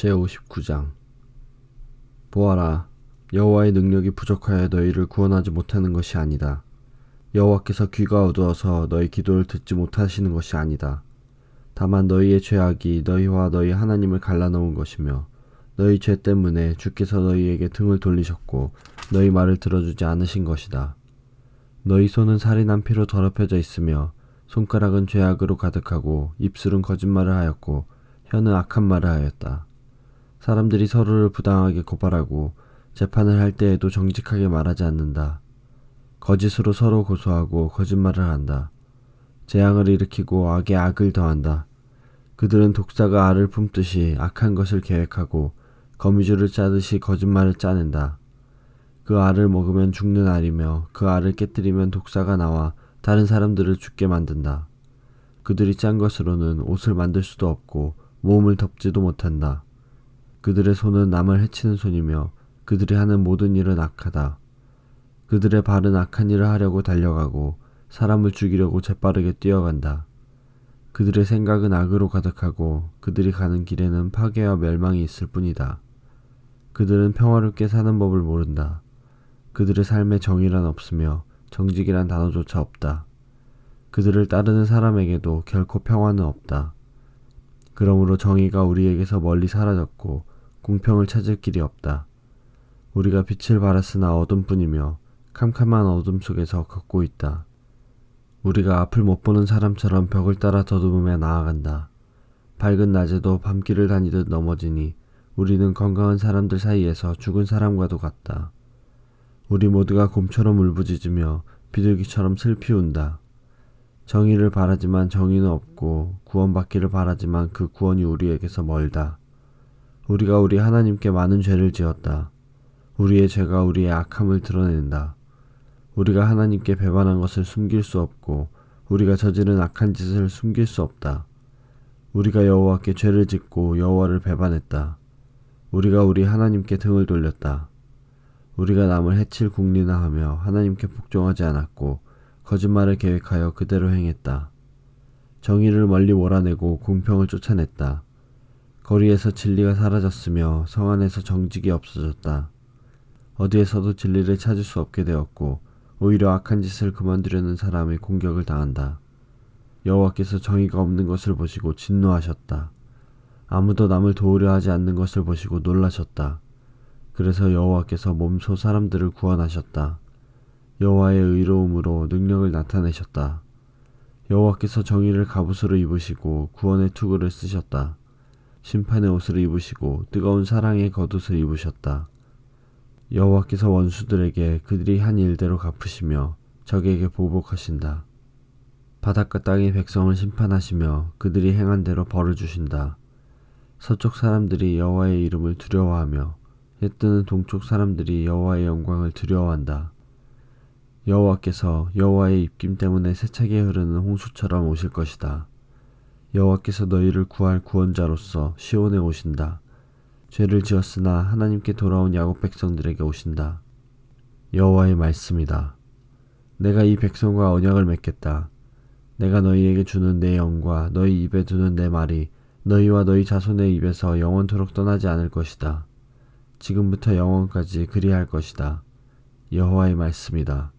제59장 보아라 여호와의 능력이 부족하여 너희를 구원하지 못하는 것이 아니다. 여호와께서 귀가 어두워서 너희 기도를 듣지 못하시는 것이 아니다. 다만 너희의 죄악이 너희와 너희 하나님을 갈라놓은 것이며 너희 죄 때문에 주께서 너희에게 등을 돌리셨고 너희 말을 들어주지 않으신 것이다. 너희 손은 살인한 피로 더럽혀져 있으며 손가락은 죄악으로 가득하고 입술은 거짓말을 하였고 혀는 악한 말을 하였다. 사람들이 서로를 부당하게 고발하고 재판을 할 때에도 정직하게 말하지 않는다. 거짓으로 서로 고소하고 거짓말을 한다. 재앙을 일으키고 악에 악을 더한다. 그들은 독사가 알을 품듯이 악한 것을 계획하고 거미줄을 짜듯이 거짓말을 짜낸다. 그 알을 먹으면 죽는 알이며 그 알을 깨뜨리면 독사가 나와 다른 사람들을 죽게 만든다. 그들이 짠 것으로는 옷을 만들 수도 없고 몸을 덮지도 못한다. 그들의 손은 남을 해치는 손이며 그들이 하는 모든 일은 악하다. 그들의 발은 악한 일을 하려고 달려가고 사람을 죽이려고 재빠르게 뛰어간다. 그들의 생각은 악으로 가득하고 그들이 가는 길에는 파괴와 멸망이 있을 뿐이다. 그들은 평화롭게 사는 법을 모른다. 그들의 삶에 정의란 없으며 정직이란 단어조차 없다. 그들을 따르는 사람에게도 결코 평화는 없다. 그러므로 정의가 우리에게서 멀리 사라졌고 공평을 찾을 길이 없다. 우리가 빛을 발했으나 어둠뿐이며 캄캄한 어둠 속에서 걷고 있다. 우리가 앞을 못 보는 사람처럼 벽을 따라 더듬으며 나아간다. 밝은 낮에도 밤길을 다니듯 넘어지니 우리는 건강한 사람들 사이에서 죽은 사람과도 같다. 우리 모두가 곰처럼 울부짖으며 비둘기처럼 슬피 운다. 정의를 바라지만 정의는 없고 구원받기를 바라지만 그 구원이 우리에게서 멀다. 우리가 우리 하나님께 많은 죄를 지었다. 우리의 죄가 우리의 악함을 드러낸다. 우리가 하나님께 배반한 것을 숨길 수 없고 우리가 저지른 악한 짓을 숨길 수 없다. 우리가 여호와께 죄를 짓고 여호와를 배반했다. 우리가 우리 하나님께 등을 돌렸다. 우리가 남을 해칠 국리나 하며 하나님께 복종하지 않았고 거짓말을 계획하여 그대로 행했다. 정의를 멀리 몰아내고 공평을 쫓아냈다. 거리에서 진리가 사라졌으며 성 안에서 정직이 없어졌다. 어디에서도 진리를 찾을 수 없게 되었고 오히려 악한 짓을 그만두려는 사람의 공격을 당한다. 여호와께서 정의가 없는 것을 보시고 진노하셨다. 아무도 남을 도우려 하지 않는 것을 보시고 놀라셨다. 그래서 여호와께서 몸소 사람들을 구원하셨다. 여호와의 의로움으로 능력을 나타내셨다. 여호와께서 정의를 갑옷으로 입으시고 구원의 투구를 쓰셨다. 심판의 옷을 입으시고 뜨거운 사랑의 겉옷을 입으셨다. 여호와께서 원수들에게 그들이 한 일대로 갚으시며 적에게 보복하신다. 바닷가 땅의 백성을 심판하시며 그들이 행한 대로 벌을 주신다. 서쪽 사람들이 여호와의 이름을 두려워하며 해뜨는 동쪽 사람들이 여호와의 영광을 두려워한다. 여호와께서 여호와의 입김 때문에 세차게 흐르는 홍수처럼 오실 것이다. 여호와께서 너희를 구할 구원자로서 시온에 오신다. 죄를 지었으나 하나님께 돌아온 야곱 백성들에게 오신다. 여호와의 말씀이다. 내가 이 백성과 언약을 맺겠다. 내가 너희에게 주는 내 영과 너희 입에 두는 내 말이 너희와 너희 자손의 입에서 영원토록 떠나지 않을 것이다. 지금부터 영원까지 그리할 것이다. 여호와의 말씀이다.